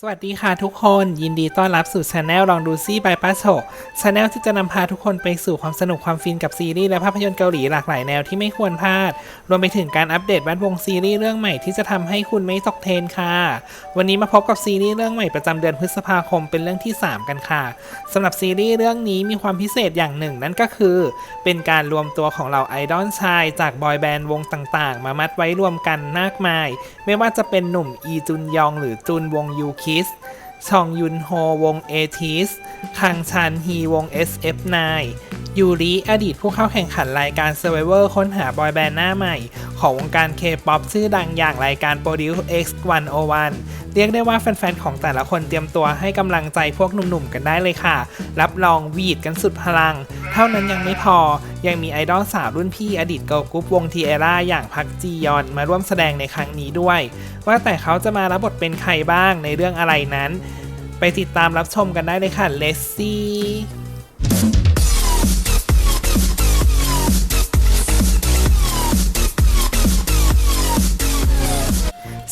สวัสดีค่ะทุกคนยินดีต้อนรับสู่ช anel ลองดูซี่บายป้าโฉช anel ที่จะนำพาทุกคนไปสู่ความสนุกความฟินกับซีรีส์และภาพยนตร์เกาหลีหลากหลายแนวที่ไม่ควรพลาด รวมไปถึงการอัปเดตแวดวงซีรีส์เรื่องใหม่ที่จะทำให้คุณไม่ตกเทรนค่ะ วันนี้มาพบกับซีรีส์เรื่องใหม่ประจำเดือนพฤษภาคมเป็นเรื่องที่ 3 กันค่ะสำหรับซีรีส์เรื่องนี้มีความพิเศษอย่างหนึ่ง นั่นก็คือ เป็นการรวมตัวของเหล่าไอดอลชายจากบอยแบนด์วงต่างๆ มามัดไว้รวมกันมากมาย ไม่ว่าจะเป็นหนุ่มอีจุนยองหรือจุนวงยูคส ชองยุนโฮวงเอทิสคังชันฮีวง SF9 ยูริอดีตผู้เข้าแข่งขันรายการ Survivor ค้นหาบอยแบนด์หน้าใหม่ ของวงการ K-POP ชื่อดังอย่างรายการ Produce X101 เรียกได้ว่าแฟนๆ ของแต่ละคนเตรียมตัวให้กำลังใจพวกหนุ่มๆ กันได้เลยค่ะ รับรองวีดกันสุดพลัง เท่านั้นยังไม่พอ ยังมีไอดอลสาวรุ่นพี่อดีตเกิร์ลกรุ๊ปวงทีเอร่าอย่างพักจียอนมาร่วมแสดงในครั้งนี้ด้วย ว่าแต่เขาจะมารับบทเป็นใครบ้างในเรื่องอะไรนั้น ไปติดตามรับชมกันได้เลยค่ะ Let's see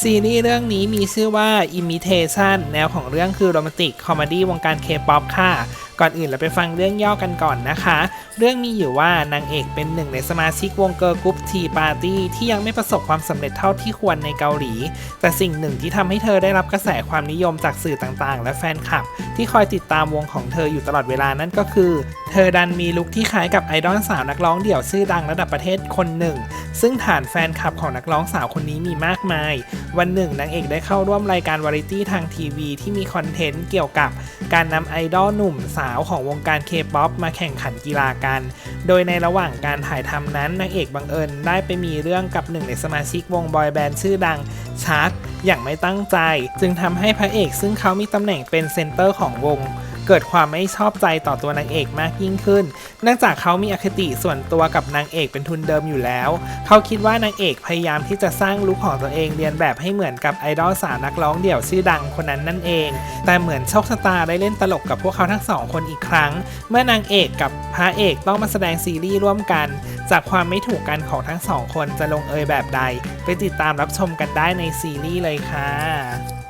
ซีรีส์เรื่องนี้มีชื่อว่า Imitation แนวของเรื่องคือโรแมนติกคอมเมดี้วงการเคป๊อปค่ะ ก่อนอื่นเราไปฟังเรื่องย่อกันก่อนนะคะ เรื่องมีอยู่ว่านางเอกเป็นหนึ่งในสมาชิกวงเกิร์ลกรุ๊ปทีปาร์ตี้ที่ยังไม่ประสบความสำเร็จเท่าที่ควรในเกาหลี แต่สิ่งหนึ่งที่ทำให้เธอได้รับกระแสความนิยมจากสื่อต่างๆ และแฟนคลับ ที่คอยติดตามวงของเธออยู่ตลอดเวลานั่นก็คือ เธอดันมีลุคที่คล้ายกับไอดอลสาวนักร้องเดี่ยวชื่อดังระดับประเทศคนหนึ่ง ซึ่งฐานแฟนคลับของนักร้องสาวคนนี้มีมากมาย วันหนึ่งนางเอกได้เข้าร่วมรายการวาไรตี้ทางทีวี ที่มีคอนเทนต์เกี่ยวกับ การนำไอดอลหนุ่มสาวของวงการเคป๊อปมาแข่งขันกีฬากัน โดยในระหว่างการถ่ายทำนั้นนางเอกบังเอิญได้ไปมีเรื่องกับหนึ่งในสมาชิกวงบอยแบนด์ชื่อดังชาร์กอย่างไม่ตั้งใจ จึงทำให้พระเอกซึ่งเขามีตำแหน่งเป็นเซนเตอร์ของวง เกิดความไม่ชอบใจต่อตัวนางเอกมากยิ่งขึ้น เนื่องจากเขามีอคติส่วนตัวกับนางเอกเป็นทุนเดิมอยู่แล้ว เขาคิดว่านางเอกพยายามที่จะสร้างลุคของตัวเองเรียนแบบให้เหมือนกับไอดอลสาวนักร้องเดี่ยวชื่อดังคนนั้นนั่นเอง แต่เหมือนโชคชะตาได้เล่นตลกกับพวกเขาทั้งสองคนอีกครั้ง เมื่อนางเอกกับพระเอกต้องมาแสดงซีรีส์ร่วมกัน จากความไม่ถูกกันของทั้งสองคนจะลงเอยแบบใด ไปติดตามรับชมกันได้ในซีรีส์เลยค่ะ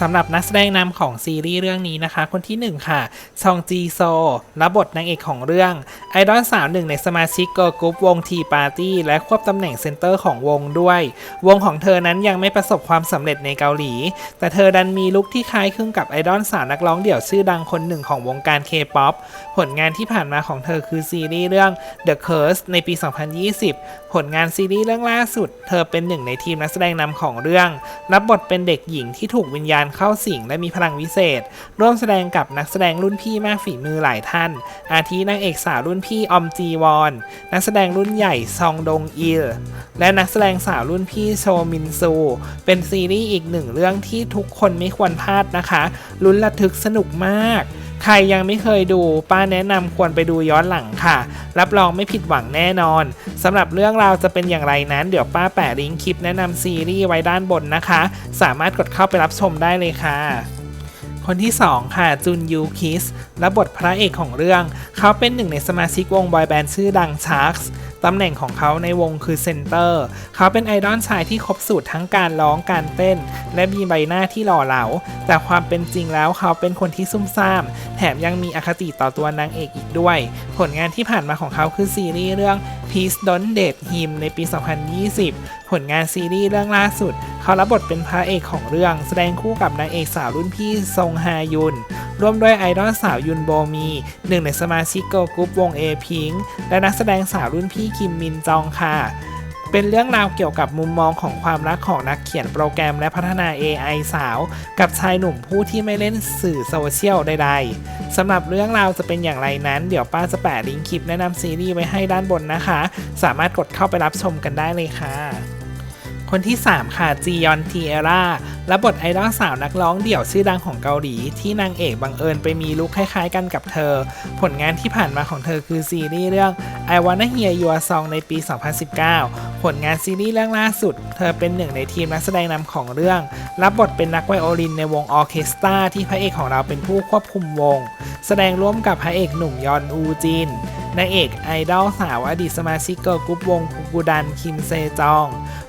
สำหรับนักแสดงนำของซีรีส์เรื่องนี้นะคะ คนที่ 1 ค่ะชองจีโซรับบทนางเอกของเรื่อง ไอดอลสาวหนึ่งในสมาชิกเกิร์ลกรุ๊ปวงทีปาร์ตี้และควบตำแหน่งเซนเตอร์ของวงด้วย วงของเธอนั้นยังไม่ประสบความสำเร็จในเกาหลี แต่เธอดันมีลุคที่คล้ายคลึงกับไอดอลสาวนักร้องเดี่ยวชื่อดังคนหนึ่งของวงการเคป๊อปผลงานที่ผ่านมาของเธอคือซีรีส์เรื่อง The Curse ในปี 2020 ผลงานซีรีส์เรื่องล่าสุด เธอเป็นหนึ่งในทีมนักแสดงนำของเรื่อง รับบทเป็นเด็กหญิงที่ถูกวิญญาณเข้าสิงและมีพลังวิเศษ ร่วมแสดงกับนักแสดงรุ่นพี่มากฝีมือหลายท่าน อาทินางเอกสาวรุ่นพี่อมจีวอนนักแสดงรุ่นใหญ่ซองดงอิล และนักแสดงสาวรุ่นพี่โชมินซู เป็นซีรีส์อีกหนึ่งเรื่องที่ทุกคนไม่ควรพลาดนะคะ ลุ้นระทึกสนุกมาก ใครยังไม่เคยดูป้าแนะนำควรไปดูย้อนหลังค่ะ รับรองไม่ผิดหวังแน่นอนสำหรับเรื่องราวจะเป็นอย่างไรนั้น เดี๋ยวป้าแปะลิงก์คลิปแนะนำซีรีส์ไว้ด้านบนนะคะ สามารถกดเข้าไปรับชมได้เลยค่ะคนที่ 2 ค่ะ จุนยูคิส และบทพระเอกของเรื่อง เขาเป็นหนึ่งในสมาชิกวงบอยแบนด์ชื่อดังชาร์กส์ ตำแหน่งของเขาในวงคือเซนเตอร์ เขาเป็นไอดอลชายที่ครบสูตรทั้งการร้องการเต้น และมีใบหน้าที่หล่อเหลา แต่ความเป็นจริงแล้วเขาเป็นคนที่ซุ่มซ่าม แถมยังมีอคติต่อตัวนางเอกอีกด้วย ผลงานที่ผ่านมาของเขาคือซีรีส์เรื่อง Please Don't Date Him ในปี 2020 ผลงานซีรีส์เรื่องล่าสุด เขารับบทเป็นพระเอกของเรื่อง แสดงคู่กับนางเอกสาวรุ่นพี่ซงฮายุน ร่วมด้วยไอดอลสาวยุนโบมี หนึ่งในสมาชิกเกิร์ลกรุ๊ปวงเอพิงและนักแสดงสาวรุ่นพี่คิมมินจองค่ะ เป็นเรื่องราวเกี่ยวกับมุมมองของความรักของนักเขียนโปรแกรมและพัฒนา AI สาว กับชายหนุ่มผู้ที่ไม่เล่นสื่อโซเชียลใดๆสำหรับเรื่องราวจะเป็นอย่างไรนั้น เดี๋ยวป้าจะแปะลิงก์คลิปแนะนำซีรีส์ไว้ให้ด้านบนนะคะ สามารถกดเข้าไปรับชมกันได้เลยค่ะ คนที่ 3 ค่ะจียอนทีเอร่ารับบทไอดอลสาวนักร้องเดี่ยวชื่อดังของเกาหลี ที่นางเอกบังเอิญไปมีลุคคล้ายๆกันกับเธอ ผลงานที่ผ่านมาของเธอคือซีรีส์เรื่อง I Wanna Hear Your Song ในปี 2019 ผลงานซีรีส์เรื่องล่าสุด เธอเป็นหนึ่งในทีมนักแสดงนำของเรื่อง รับบทเป็นนักไวโอลินในวงออเคสตราที่พระเอกของเราเป็นผู้ควบคุมวง แสดงร่วมกับพระเอกหนุ่มยอนอูจิน นางเอกไอดอลสาวอดีตสมาชิกเกิร์ลกรุ๊ปวงกูดันคิมเซจอง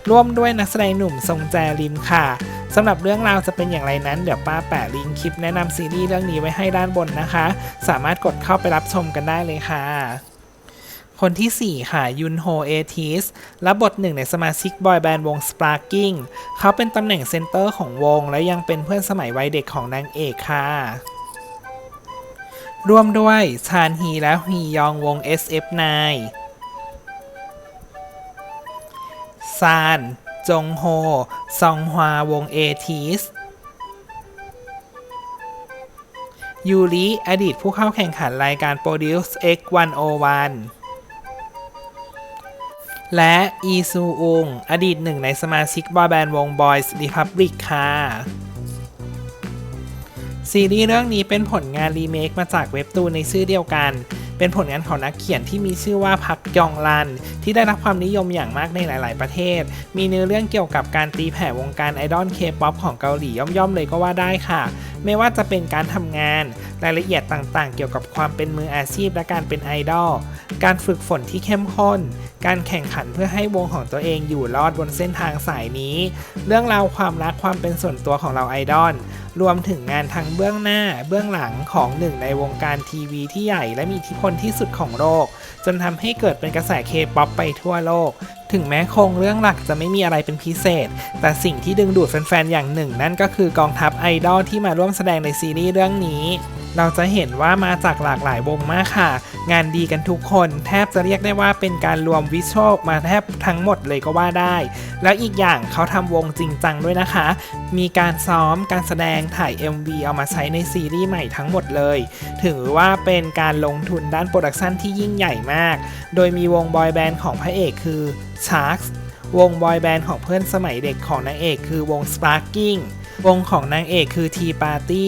ร่วมด้วยนักแสดงหนุ่มซงแจริมค่ะสำหรับเรื่องราวจะเป็นอย่างไรนั้น เดี๋ยวป้าแปะลิงก์คลิปแนะนำซีรีส์เรื่องนี้ไว้ให้ด้านบนนะคะ สามารถกดเข้าไปรับชมกันได้เลยค่ะ คนที่ 4 ค่ะ ยุนโฮเอทิสรับบทหนึ่งในสมาชิกบอยแบนด์วง Sparking เขาเป็นตำแหน่งเซนเตอร์ของวง และยังเป็นเพื่อนสมัยวัยเด็กของนางเอกค่ะ ร่วมด้วยชานฮีและฮียองวง SF9 ซาน จงโฮ ซองฮวาวงเอทิสยูริอดีตผู้เข้าแข่งขันรายการ Produce X 101 และ อีซูอุง อดีตหนึ่งในสมาชิกบอยแบนด์วง Boys Republic ค่ะ ซีรีส์เรื่องนี้เป็นผลงานรีเมคมาจากเว็บตูนในชื่อเดียวกัน เป็นผลงานของนักเขียนที่มีชื่อว่าพักยองรัน ที่ได้รับความนิยมอย่างมากในหลาย ๆ ประเทศ มีเนื้อเรื่องเกี่ยวกับการตีแผ่วงการไอดอลเคป๊อปของเกาหลีย่อม ๆ เลยก็ว่าได้ค่ะ ไม่ว่าจะเป็นการทำงาน รายละเอียดต่าง ๆ เกี่ยวกับความเป็นมืออาชีพและการเป็นไอดอล การฝึกฝนที่เข้มข้น การแข่งขันเพื่อให้วงของตัวเองอยู่รอดบนเส้นทางสายนี้ เรื่องราวความรักความเป็นส่วนตัวของเราไอดอล รวมถึงงานทั้งเบื้องหน้าเบื้องหลังของหนึ่งในวงการทีวีที่ใหญ่และมีอิทธิพลที่สุดของโลก จนทำให้เกิดเป็นกระแสเคป๊อปไปทั่วโลก ถึงแม้โครงเรื่องหลักจะไม่มีอะไรเป็นพิเศษ แต่สิ่งที่ดึงดูดแฟนๆอย่างหนึ่งนั่นก็คือกองทัพไอดอลที่มาร่วมแสดงในซีรีส์เรื่องนี้ เราจะเห็นว่ามาจากหลากหลายวงมากค่ะ งานดีกันทุกคน แทบจะเรียกได้ว่าเป็นการรวมวิชวลมาแทบทั้งหมดเลยก็ว่าได้ แล้วอีกอย่างเขาทำวงจริงจังด้วยนะคะ มีการซ้อมการแสดงถ่าย MV เอามาใช้ในซีรีส์ใหม่ทั้งหมดเลย ถือว่าเป็นการลงทุนด้านโปรดักชันที่ยิ่งใหญ่มาก โดยมีวงบอยแบนด์ของพระเอกคือ Sharks วงบอยแบนด์ของเพื่อนสมัยเด็กของนางเอกคือวง Sparking วงของนางเอกคือ T Party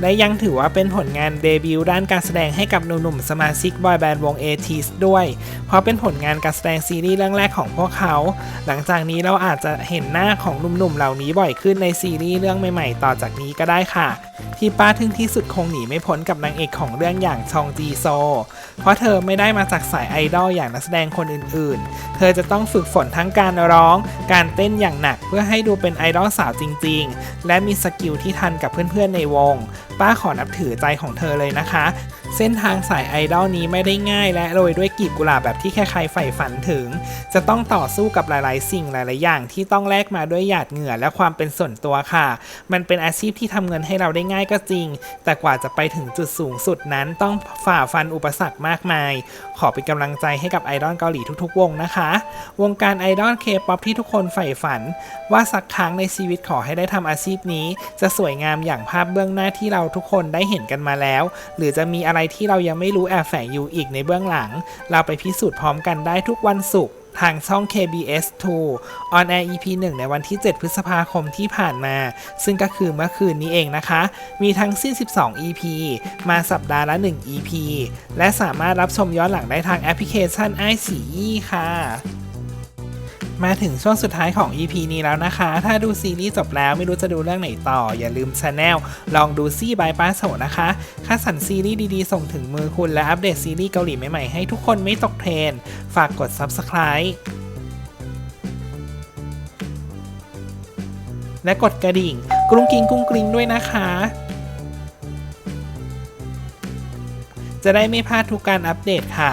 และยังถือว่าเป็นผลงานเดบิวต์ด้านการแสดงให้กับหนุ่มๆสมาชิกบอยแบนด์วง a t s ด้วยเพราะเป็นผลงานการแสดงซีรีส์เรื่องแรกของพวกเขา หลังจากนี้เราอาจจะเห็นหน้าของหนุ่มๆเหล่านี้บ่อยขึ้นในซีรีส์เรื่องใหม่ๆ ต่อจากนี้ก็ได้ค่ะ ที่ป้าทึ่งที่สุดคงหนีไม่พ้นกับนางเอกของเรื่องอย่างชองจีโซ เพราะเธอไม่ได้มาจากสายไอดอลอย่างนักแสดงคนอื่นๆ เธอจะต้องฝึกฝนทั้งการร้อง การเต้นอย่างหนักเพื่อให้ดูเป็นไอดอลสาวจริง ๆ และมีสกิลที่ทันกับเพื่อนๆในวง ป้าขอนับถือใจของเธอเลยนะคะ เส้นทางสายไอดอลนี้ไม่ได้ง่ายและโรยด้วยกลีบกุหลาบแบบที่ใครๆใฝ่ฝันถึง จะต้องต่อสู้กับหลายๆ สิ่งหลายๆ อย่างที่ต้องแลกมาด้วยหยาดเหงื่อและความเป็นส่วนตัวค่ะ มันเป็นอาชีพที่ทำเงินให้เราได้ง่ายก็จริง แต่กว่าจะไปถึงจุดสูงสุดนั้นต้องฝ่าฟันอุปสรรคมากมาย ขอเป็นกำลังใจให้กับไอดอลเกาหลีทุกๆ วงนะคะ วงการไอดอลเคป๊อปที่ทุกคนใฝ่ฝัน ว่าสักครั้งในชีวิตขอให้ได้ทำอาชีพนี้ จะสวยงามอย่างภาพเบื้องหน้าที่เราทุกคนได้เห็นกันมาแล้ว หรือจะมีอะไรที่เรายังไม่รู้แอบแฝงอยู่อีกในเบื้องหลัง เราไปพิสูจน์พร้อมกันได้ทุกวันศุกร์ทางช่อง KBS 2 on air EP 1 ในวันที่ 7 พฤษภาคมที่ผ่านมา ซึ่งก็คือเมื่อคืนนี้เองนะคะ มีทั้งสิ้น 12 EP มาสัปดาห์ละ 1 EP และสามารถรับชมย้อนหลังได้ทางแอปพลิเคชัน i อ e ค่ะ มาถึงช่วงสุดท้ายของ EP นี้แล้วนะคะ ถ้าดูซีรีส์จบแล้วไม่รู้จะดูเรื่องไหนต่อ อย่าลืมช anel ลองดูซี่บายป้าโสนะคะคัดสรรซีรีส์ดีๆ ส่งถึงมือคุณและอัปเดตซีรีส์เกาหลีใหม่ๆให้ทุกคนไม่ตกเทรนฝากกด Subscribe และกดกระดิ่ง กรุงกิงกุ้งกริงด้วยนะคะ จะได้ไม่พลาดทุกการอัปเดตค่ะ